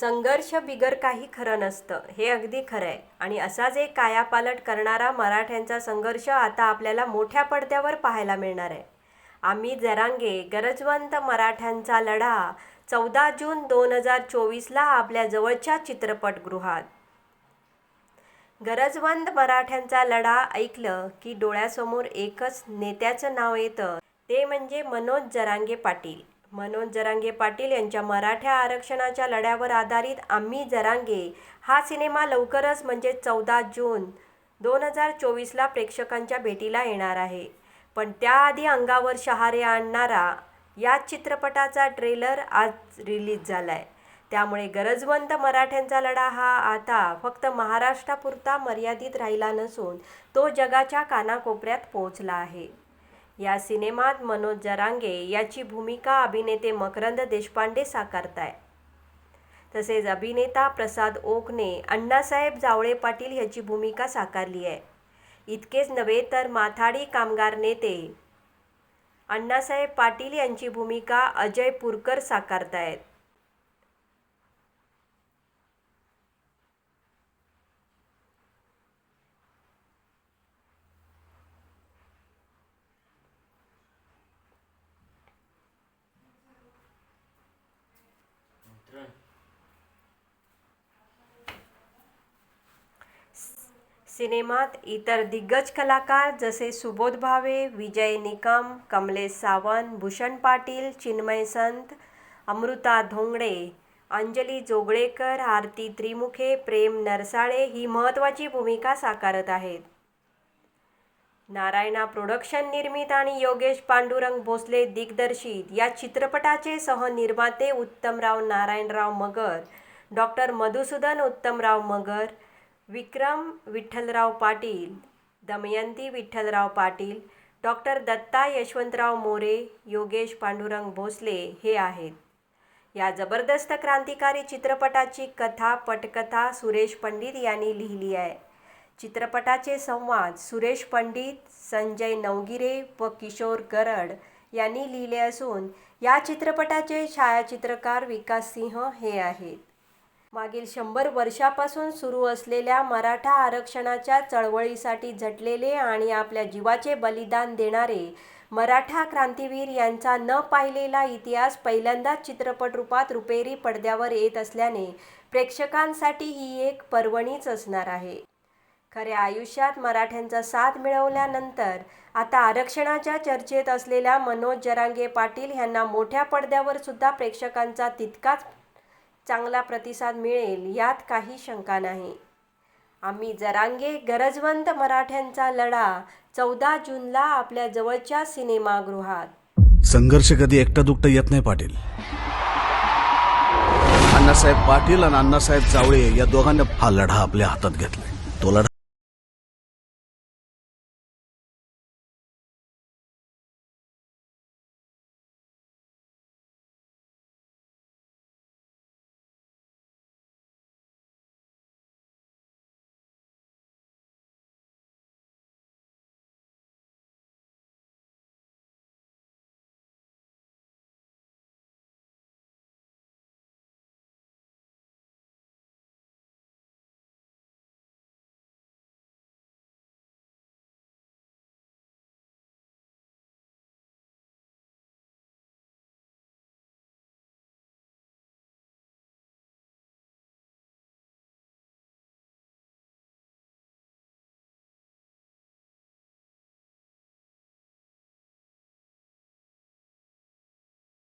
संघर्ष बिगर काही खरं नसतं. हे अगदी खरं आहे आणि असाच एक कायापालट करणारा मराठ्यांचा संघर्ष आता आपल्याला मोठ्या पडद्यावर पाहायला मिळणार आहे. आम्ही जरांगे गरजवंत मराठ्यांचा लढा चौदा जून दोन हजार चोवीसला आपल्या जवळच्या चित्रपटगृहात. गरजवंत मराठ्यांचा लढा ऐकलं की डोळ्यासमोर एकच नेत्याचं नाव येतं. ते म्हणजे मनोज जरांगे पाटील. मनोज जरांगे पाटील यांच्या मराठा आरक्षणाच्या लढ्यावर आधारित आम्ही जरांगे हा सिनेमा लवकरच म्हणजे चौदा जून दोन हजार चोवीसला प्रेक्षकांच्या भेटीला येणार आहे. पण त्याआधी अंगावर शहारे आणणारा या चित्रपटाचा ट्रेलर आज रिलीज झाला आहे त्यामुळे गरजवंत मराठ्यांचा लढा हा आता फक्त महाराष्ट्रापुरता मर्यादित राहिला नसून तो जगाच्या कानाकोपऱ्यात पोहोचला आहे. या सिनेमात मनोज जरांगे याची भूमिका अभिनेते मकरंद देशपांडे साकारताय. तसेच अभिनेता प्रसाद ओकने अण्णासाहेब जावळे पाटील याची भूमिका साकारली आहे. इतकेच नव्हे तर माथाडी कामगार नेते अण्णासाहेब पाटील यांची भूमिका अजय पुरकर साकारतायत. सिनेमात इतर दिग्गज कलाकार जसे सुबोध भावे विजय निकम कमलेश सावंत भूषण पाटील चिन्मय संत अमृता धोंगडे अंजली जोगळेकर आरती त्रिमुखे प्रेम नरसाळे ही महत्त्वाची भूमिका साकारत आहेत. नारायणा प्रोडक्शन निर्मित आणि योगेश पांडुरंग भोसले दिग्दर्शित या चित्रपटाचे सहनिर्माते उत्तमराव नारायणराव मगर डॉक्टर मधुसूदन उत्तमराव मगर विक्रम विठ्ठलराव पाटील दमयंती विठ्ठलराव पाटील डॉक्टर दत्ता यशवंतराव मोरे योगेश पांडुरंग भोसले हे आहेत. या जबरदस्त क्रांतिकारी चित्रपटाची कथा पटकथा सुरेश पंडित यांनी लिहिली आहे. चित्रपटाचे संवाद सुरेश पंडित संजय नवगिरे व किशोर गरड यांनी लिहिले असून या चित्रपटाचे छायाचित्रकार विकास सिंह हे आहेत. मागील शंभर वर्षापासून सुरू असलेल्या मराठा आरक्षणाच्या चळवळीसाठी झटलेले आणि आपल्या जीवाचे बलिदान देणारे मराठा क्रांतीवीर यांचा न पाहिलेला इतिहास पहिल्यांदाच चित्रपट रूपात रुपेरी पडद्यावर येत असल्याने प्रेक्षकांसाठी ही एक पर्वणीच असणार आहे. खऱ्या आयुष्यात मराठ्यांचा साथ मिळवल्यानंतर आता आरक्षणाच्या चर्चेत असलेल्या मनोज जरांगे पाटील यांना मोठ्या पडद्यावर सुद्धा प्रेक्षकांचा तितकाच चांगला प्रतिसाद मिळेल यात काही शंका नाही. आम्ही जरांगे गरजवंत मराठ्यांचा लढा चौदा जूनला आपल्या जवळच्या सिनेमागृहात. संघर्ष कधी एकटा दुकटा येत नाही पाटील. अण्णासाहेब पाटील आणि अण्णासाहेब चावळे या दोघांनी हा लढा आपल्या हातात घेतलाय. तो लढा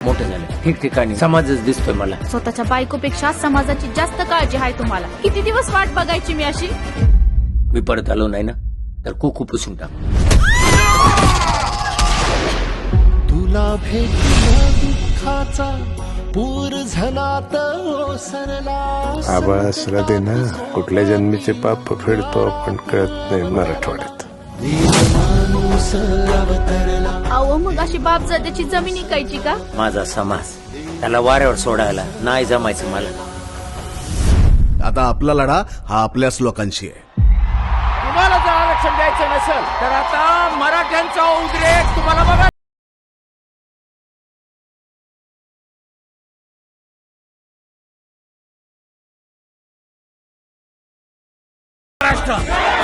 मोठं झालं. ठिकठिकाणी समाजच दिसतोय मला. स्वतःच्या बायकोपेक्षा समाजाची जास्त काळजी आहे तुम्हाला. किती दिवस वाट बघायची मी अशी? मी परत आलो नाही ना तर कुकू पुसून टाक. तुला भेटला दुःखाचा पूर झनात ओसरला. आबा श्रद्धे ना कुठल्या जन्मीचे पाप फेडतो आपण कळत नाही मराठवाड्यात. अहो मग अशी बाप त्याची जमीन इकायची का? माझा समाज. त्याला वाऱ्यावर सोडायला नाही जमायचं मला. आता आपला लढा हा आपल्याच लोकांशी आहे. तुम्हाला जर आरक्षण द्यायचं नसेल तर आता मराठ्यांचा उद्रेक तुम्हाला बघा महाराष्ट्र.